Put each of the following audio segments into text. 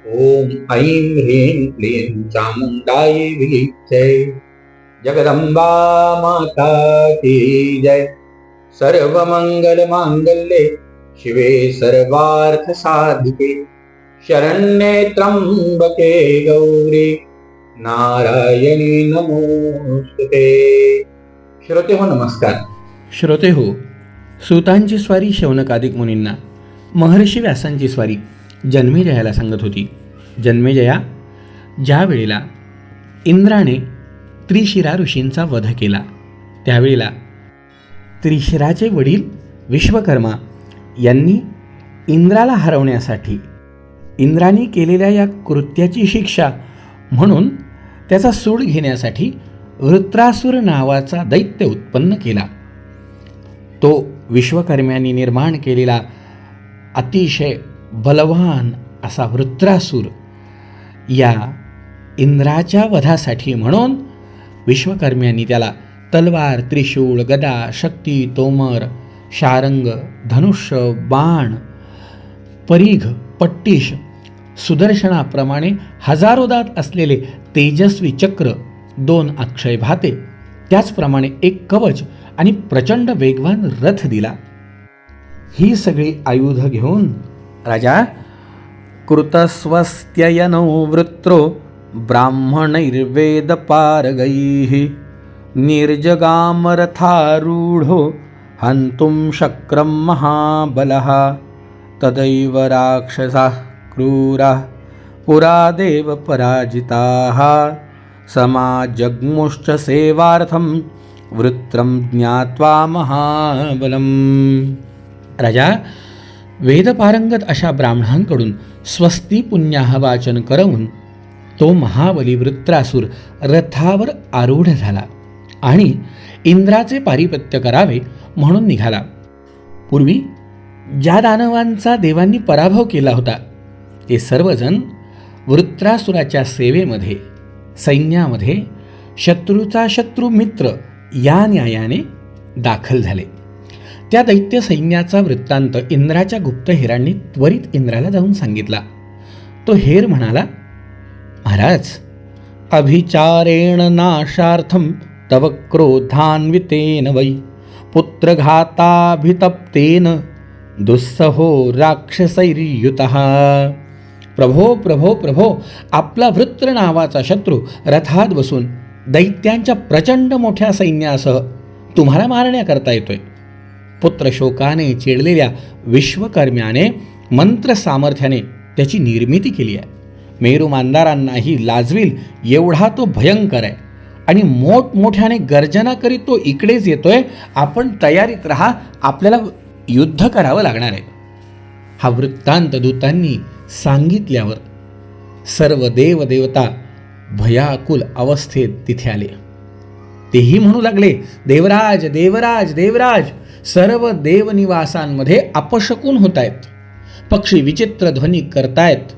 ॐ ऐं ह्रीं क्लीं चामुण्डायै विच्चे जगदंबा माता की जय। सर्वमङ्गलमाङ्गल्ये शिवे सर्वार्थसाधिके। शरण्ये त्र्यम्बके गौरी नारायणी नमोस्तुते। श्रोते हो नमस्कार। श्रोते हो सुतांची स्वारी शौनकादिक मुनींना महर्षी व्यासांची स्वारी जन्मेजयाला सांगत होती. जन्मेजया ज्या वेळेला इंद्राने त्रिशिरा ऋषींचा वध केला. त्यावेळेला त्रिशिराचे वडील विश्वकर्मा यांनी इंद्राला हरवण्यासाठी इंद्राने केलेल्या या कृत्याची शिक्षा म्हणून त्याचा सूड घेण्यासाठी वृत्रासूर नावाचा दैत्य उत्पन्न केला. तो विश्वकर्म्यांनी निर्माण केलेला अतिशय बलवान असा वृत्रासूर या इंद्राच्या वधासाठी म्हणून विश्वकर्म्यांनी त्याला तलवार त्रिशूळ गदा शक्ती तोमर शारंग धनुष्य बाण परीघ पट्टीश सुदर्शनाप्रमाणे हजारोदात असलेले तेजस्वी चक्र दोन अक्षय भाते त्याचप्रमाणे एक कवच आणि प्रचंड वेगवान रथ दिला. ही सगळी आयुध घेऊन राजा कृतस्वस्त्ययनो वृत्रो ब्राह्मणैर्वेदपारगैः निर्जगामरथारूढो हन्तुं शक्रं महाबलः तदैव राक्षसाः क्रूराः पुरा देवपराजिताः समाजग्मुश्च सेवार्थं वृत्रं ज्ञात्वा महाबलम्। राजा वेदपारंगत अशा ब्राह्मणांकडून स्वस्ती पुण्याह वाचन करवून तो महाबली वृत्रासूर रथावर आरूढ झाला आणि इंद्राचे पारिपत्य करावे म्हणून निघाला. पूर्वी ज्या दानवांचा देवांनी पराभव केला होता ते सर्वजण वृत्रासुराच्या सेवेमध्ये सैन्यामध्ये शत्रूचा शत्रू मित्र या न्यायाने दाखल झाले. त्या दैत्य सैन्याचा वृत्तांत इंद्राच्या गुप्तहेरांनी त्वरित इंद्राला जाऊन सांगितला. तो हेर म्हणाला महाराज अभिचारेण नाशार्थम तव क्रोधान्वितेन वै पुत्रघाताभितप्तेन दुस्सहो राक्षसैर्युत. प्रभो प्रभो प्रभो आपला वृत्र नावाचा शत्रू रथात बसून दैत्यांच्या प्रचंड मोठ्या सैन्यासह तुम्हाला मारण्याकरता येतोय. पुत्रशोकाने चिडलेल्या विश्वकर्म्याने मंत्र सामर्थ्याने त्याची निर्मिती केली आहे. मेरू मांदारांनाही लाजवील एवढा तो भयंकर आहे. आणि मोठमोठ्याने गर्जना करीत तो इकडेच येतोय. आपण तयारीत राहा आपल्याला युद्ध करावं लागणार आहे. हा वृत्तांत दूतांनी सांगितल्यावर सर्व देवदेवता भयाकुल अवस्थेत तिथे आले. तेही म्हणू लागले देवराज देवराज देवराज सर्व देवनिवासांमध्ये अपशकून होत आहेत पक्षी विचित्र ध्वनी करतायत.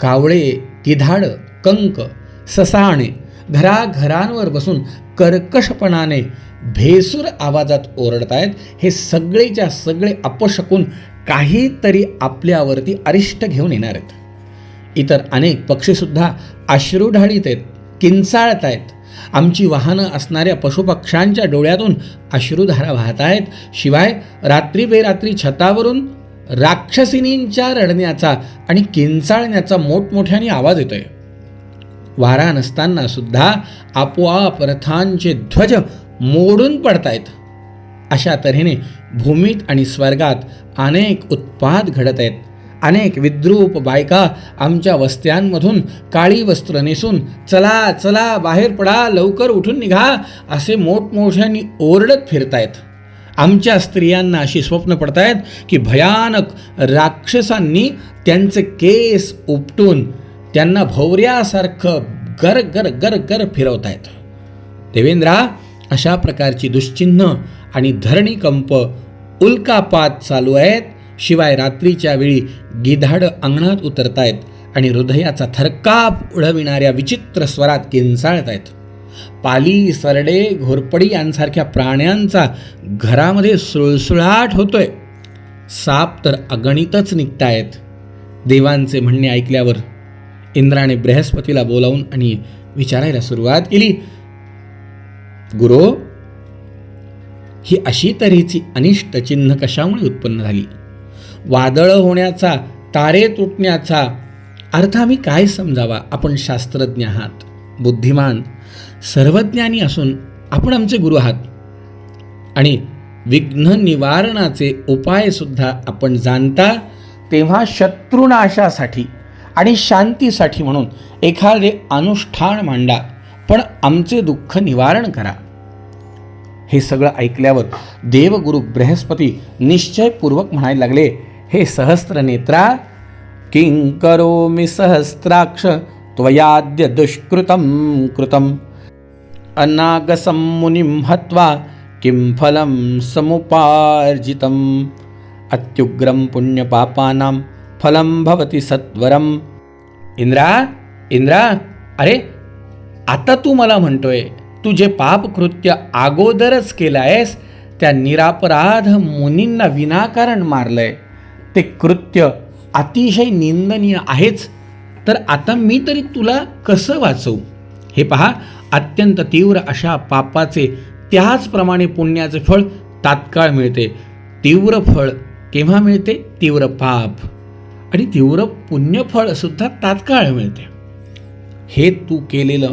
कावळे तिधाड कंक ससाणे घराघरांवर बसून कर्कशपणाने भेसूर आवाजात ओरडतायत. हे सगळेच्या सगळे अपशकून काहीतरी आपल्यावरती अरिष्ट घेऊन येणार आहेत. इतर अनेक पक्षीसुद्धा अश्रू ढाळीत आहेत किंचाळत आहेत आमची वाहनं असणाऱ्या पशुपक्ष्यांच्या डोळ्यातून अश्रुधारा वाहत आहेत. शिवाय रात्री बेरात्री छतावरून राक्षसिनींच्या रडण्याचा आणि किंचाळण्याचा मोठमोठ्याने आवाज येतोय. वारा नसताना सुद्धा आपोआप रथांचे ध्वज मोडून पडतायत. अशा तऱ्हेने भूमीत आणि स्वर्गात अनेक उत्पाद घडत आहेत. अनेक विद्रूप बायका आमच्या वस्त्यांमधून काळी वस्त्र नेसून चला चला बाहेर पडा लवकर उठून निघा असे मोठमोठ्यांनी ओरडत फिरतायत. आमच्या स्त्रियांना अशी स्वप्न पडतायत की भयानक राक्षसांनी त्यांचे केस उपटून त्यांना भोवऱ्यासारखं गर गर गर गर फिरवतायत. देवेंद्रा अशा प्रकारची दुश्चिन्ह आणि धरणीकंप उल्कापात चालू आहेत. शिवाय रात्रीच्या वेळी गिधाड अंगणात उतरतायत आणि हृदयाचा थरकाप उडविणाऱ्या विचित्र स्वरात किंचाळत आहेत पाली सरडे घोरपडी यांसारख्या प्राण्यांचा घरामध्ये सुळसुळाट होतोय. साप तर अगणितच निघतायत. देवांचे म्हणणे ऐकल्यावर इंद्राने बृहस्पतीला बोलावून आणि विचारायला सुरुवात केली. गुरु ही अशी तऱ्हेची अनिष्ट चिन्ह कशामुळे उत्पन्न झाली? वादळं होण्याचा तारे तुटण्याचा अर्थ आम्ही काय समजावा? आपण शास्त्रज्ञ आहात. बुद्धिमान सर्वज्ञानी असून आपण आमचे गुरु आहात. आणि विघ्न निवारणाचे उपायसुद्धा आपण जाणता तेव्हा शत्रुनाशासाठी आणि शांतीसाठी म्हणून एखादे अनुष्ठान मांडा पण आमचे दुःख निवारण करा. हे सगळं ऐकल्यावर देवगुरु बृहस्पती निश्चयपूर्वक म्हणायला लागले हे सहस्रनेत्रा किं करोमि सहस्राक्ष त्वयाद्य दुष्कृतं कृतम्। अनागसं मुनिं हत्वा किं फलं समुपार्जितम्। अत्युग्रं पुण्यपापानां फलं भवति सत्वरम्। इंद्रा इंद्रा अरे आता तू मला म्हणतोय तू जे पापकृत्य अगोदरच केलं आहेस त्या निरापराध मुनींना विनाकारण मारलंय. ते कृत्य अतिशय निंदनीय आहेच. तर आता मी तरी तुला कसं वाचवू? हे पहा अत्यंत तीव्र अशा पापाचे त्याचप्रमाणे पुण्याचे फळ तात्काळ मिळते. तीव्र फळ केव्हा मिळते? तीव्र पाप. आणि तीव्र पुण्यफळ सुद्धा तात्काळ मिळते. हे तू केलेलं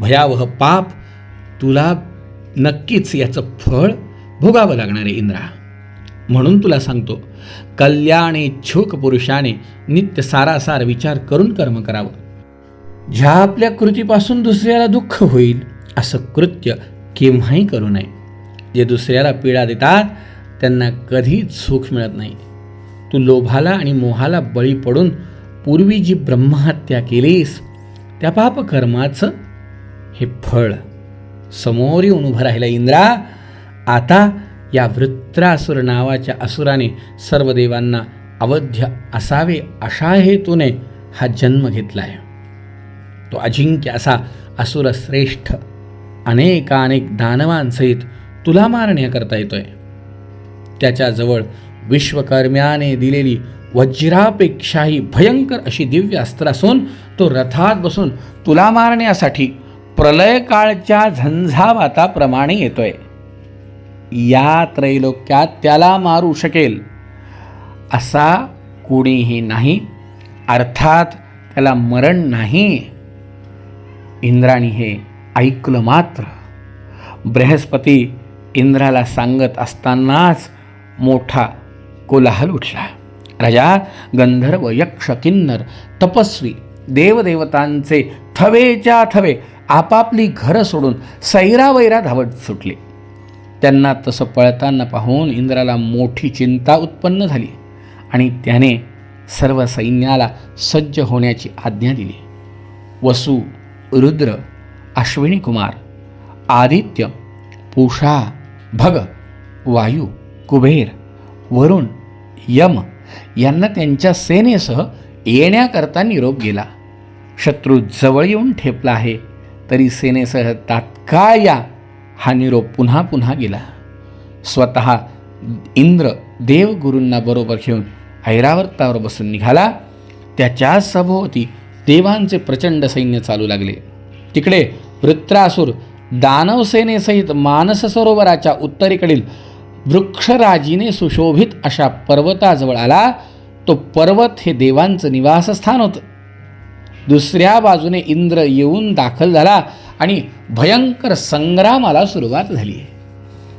भयावह पाप तुला नक्कीच याचं फळ भोगावं लागणार आहे इंद्रा. म्हणून तुला सांगतो कल्याणेच्छुक पुरुषाने नित्य सारासार विचार करून कर्म करावं. ज्या आपल्या कृतीपासून दुसऱ्याला दुःख होईल असं कृत्य केव्हाही करू नये. जे दुसऱ्याला पीडा देतात त्यांना कधीच सुख मिळत नाही. तू लोभाला आणि मोहाला बळी पडून पूर्वी जी ब्रह्महत्या केलीस त्या पापकर्माचं हे फळ समोर येऊन उभं राहिलं इंद्रा. आता या वृत्रासुर नावाच्या असुराने सर्व देवांना अवध्य असावे अशा हेतूने हा जन्म घेतला आहे तो अजिंक्य असा असुर श्रेष्ठ अनेकानेक दानवांसहित तुला मारण्याकरता येतोय. त्याच्याजवळ विश्वकर्म्याने दिलेली वज्रापेक्षाही भयंकर अशी दिव्य अस्त्र असून तो रथात बसून तुला मारण्यासाठी प्रलयकाळच्या झंझावाताप्रमाणे येतोय. या त्रैलोक्यात त्याला मारू शकेल. असा कोणीही नाही अर्थात त्याला मरण नाही. इंद्राणी हे ऐकलं मात्र. बृहस्पती इंद्राला सांगत असतानाच मोठा कोलाहल उठला. राजा गंधर्व यक्ष किन्नर तपस्वी देवदेवतांचे थवेच्या थवे आपापली घरं सोडून सैरावैरा धावत सुटले. त्यांना तसं पळताना पाहून इंद्राला मोठी चिंता उत्पन्न झाली आणि त्याने सर्व सैन्याला सज्ज होण्याची आज्ञा दिली. वसु रुद्र अश्विनी कुमार आदित्य पूषा भग वायू कुबेर वरुण यम यांना त्यांच्या सेनेसह येण्याकरता निरोप गेला. शत्रू जवळ येऊन ठेपला आहे तरी सेनेसह तात्काळ या हा निरोप पुन्हा पुन्हा गेला. स्वतः इंद्र देवगुरूंना बरोबर घेऊन ऐरावतावर बसून निघाला. त्याच्या सभोवती देवांचे प्रचंड सैन्य चालू लागले. तिकडे वृत्रासूर दानवसेनेसहित मानस सरोवराच्या उत्तरेकडील वृक्षराजीने सुशोभित अशा पर्वताजवळ आला. तो पर्वत हे देवांचं निवासस्थान होतं. दुसऱ्या बाजूने इंद्र येऊन दाखल झाला. आणि भयंकर संग्रामाला सुरुवात झाली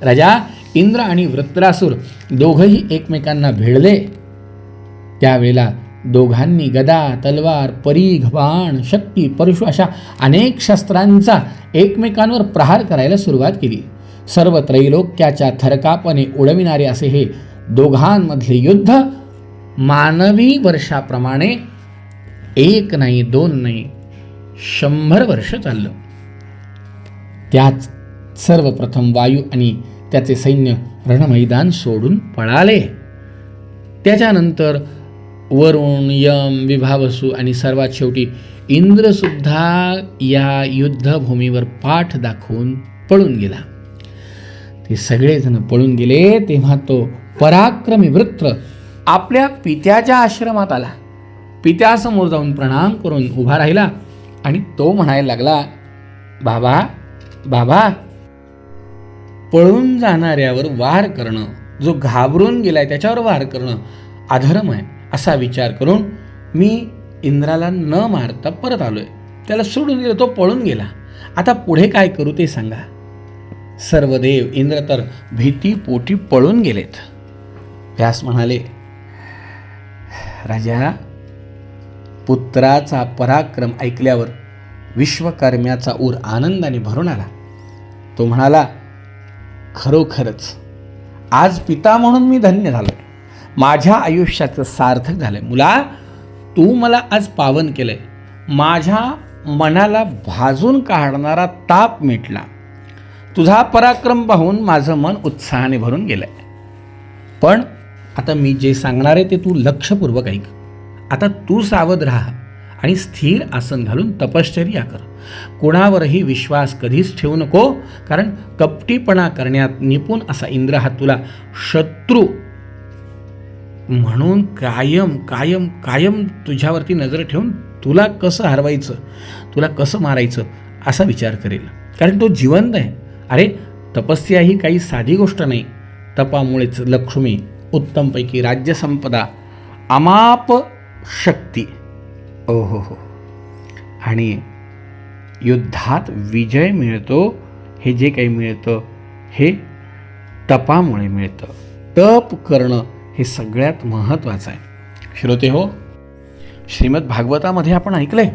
राजा इंद्र आणि वृत्रासूर दोघंही एकमेकांना भिडले. त्यावेळेला दोघांनी गदा तलवार परीघ बाण शक्ती परशु अशा अनेक शस्त्रांचा एकमेकांवर प्रहार करायला सुरुवात केली. सर्व त्रैलोक्याच्या थरकापणे उडविणारे असे हे दोघांमधले युद्ध मानवी वर्षाप्रमाणे एक नाही दोन नाही शंभर वर्ष चाललं. त्याच सर्वप्रथम वायू आणि त्याचे सैन्य रणमैदान सोडून पळाले. त्याच्यानंतर वरुण यम विभावसू आणि सर्वात शेवटी इंद्रसुद्धा या युद्धभूमीवर पाठ दाखवून पळून गेला. ते सगळेजण पळून गेले तेव्हा तो पराक्रमी वृत्र आपल्या पित्याच्या आश्रमात आला. पित्यासमोर जाऊन प्रणाम करून उभा राहिला आणि तो म्हणायला लागला बाबा बाबा पळून जाणाऱ्यावर वार करणं जो घाबरून गेलाय त्याच्यावर वार करणं अधर्म आहे असा विचार करून मी इंद्राला न मारता परत आलोय. त्याला सोडून दिलं तो पळून गेला. आता पुढे काय करू ते सांगा. सर्व देव इंद्र तर भीती पोटी पळून गेलेत. व्यास म्हणाले राजा पुत्राचा पराक्रम ऐकल्यावर विश्वकर्म्याचा ऊर आनंदाने भरून आला. तो म्हणाला खरोखरच आज पिता म्हणून मी धन्य झालोय. माझ्या आयुष्याचं सार्थक झालंय. मुला तू मला आज पावन केलंय. माझ्या मनाला भाजून काढणारा ताप मिटला. तुझा पराक्रम पाहून माझं मन उत्साहाने भरून गेलंय. पण आता मी जे सांगणार आहे ते तू लक्षपूर्वक ऐक. आता तू सावध राहा. आणि स्थिर आसन घालून तपश्चर्या कर. कोणावरही विश्वास कधीच ठेवू नको कारण कपटीपणा करण्यात निपुण असा इंद्र हा तुला शत्रू म्हणून कायम कायम कायम तुझ्यावरती नजर ठेवून तुला कसं हरवायचं तुला कसं मारायचं असा विचार करेल. कारण तो जिवंत आहे. अरे तपस्या ही काही साधी गोष्ट नाही. तपामुळेच लक्ष्मी उत्तमपैकी राज्यसंपदा अमाप शक्ती. ओ हो. हो आणि युद्धात विजय मिळतो हे जे काही मिळतं हे तपामुळे मिळतं. तप करणं हे सगळ्यात महत्त्वाचं आहे. श्रोते हो श्रीमद भागवतामध्ये आपण ऐकलंय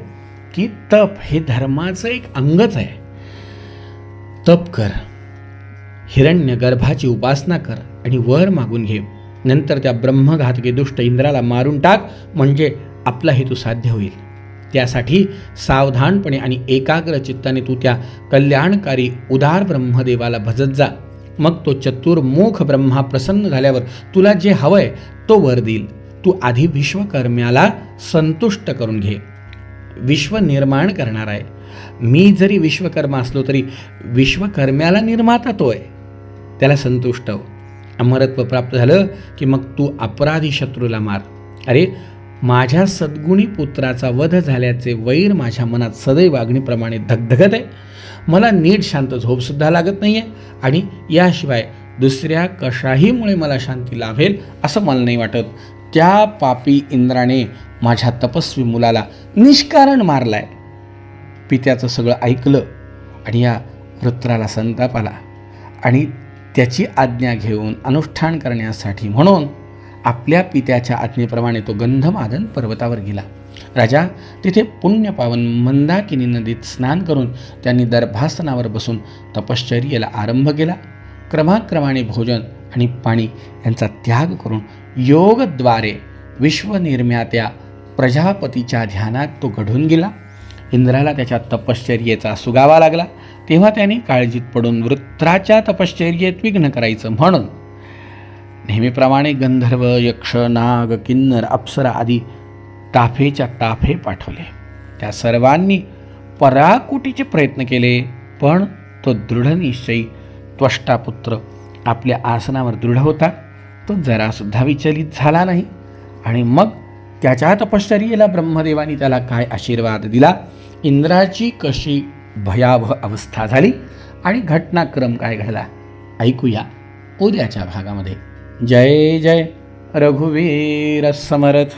की तप हे धर्माचं एक अंगच आहे. तप कर हिरण्य गर्भाची उपासना कर आणि वर मागून घे. नंतर त्या ब्रह्मघातकी दुष्ट इंद्राला मारून टाक म्हणजे आपला हेतू साध्य होईल. त्यासाठी सावधानपणे आणि एकाग्र चित्ताने तू त्या कल्याणकारी उदार ब्रह्मदेवाला भजत जा. मग तो चतुर्मुख ब्रह्मा प्रसन्न झाल्यावर तुला जे हवंय तो वर देईल. तू आधी विश्वकर्म्याला संतुष्ट करून घे. विश्व निर्माण करणार आहे. मी जरी विश्वकर्मा असलो तरी विश्वकर्म्याला निर्माता तो आहे. त्याला संतुष्ट हो. अमरत्व प्राप्त झालं की मग तू अपराधी शत्रूला मार. अरे माझ्या सद्गुणी पुत्राचा वध झाल्याचे वैर माझ्या मनात सदैव अग्निप्रमाणे धगधगत आहे. मला नीट शांत झोपसुद्धा लागत नाही आहे आणि याशिवाय दुसऱ्या कशाहीमुळे मला शांती लाभेल असं मला नाही वाटत. त्या पापी इंद्राने माझ्या तपस्वी मुलाला निष्कारण मारलाय. पित्याचं सगळं ऐकलं आणि या वृत्राला संताप आला आणि त्याची आज्ञा घेऊन अनुष्ठान करण्यासाठी म्हणून आपल्या पित्याच्या आज्ञेप्रमाणे तो गंधमादन पर्वतावर गेला. राजा तिथे पुण्यपावन मंदाकिनी नदीत स्नान करून त्यांनी दर्भासनावर बसून तपश्चर्येला आरंभ केला. क्रमाक्रमाने भोजन आणि पाणी यांचा त्याग करून योगद्वारे विश्वनिर्म्यात्या प्रजापतीच्या ध्यानात तो घडून गेला. इंद्राला त्याच्या तपश्चर्येचा सुगावा लागला. तेव्हा त्याने काळजीत पडून वृत्राच्या तपश्चर्येत विघ्न करायचं म्हणून नेहमीप्रमाणे गंधर्व यक्ष नाग किन्नर अप्सरा आदी ताफेच्या ताफे पाठवले. त्या सर्वांनी पराकुटीचे प्रयत्न केले पण तो दृढनिश्चयी त्वष्टापुत्र आपल्या आसनावर दृढ होता. तो जरासुद्धा विचलित झाला नाही. आणि मग त्याच्या तपश्चर्येला ब्रह्मदेवानी त्याला काय आशीर्वाद दिला? इंद्राची कशी भयावह अवस्था झाली? आणि घटनाक्रम काय घडला? ऐकूया उद्याच्या भागामध्ये. जय जय रघुवीर समर्थ।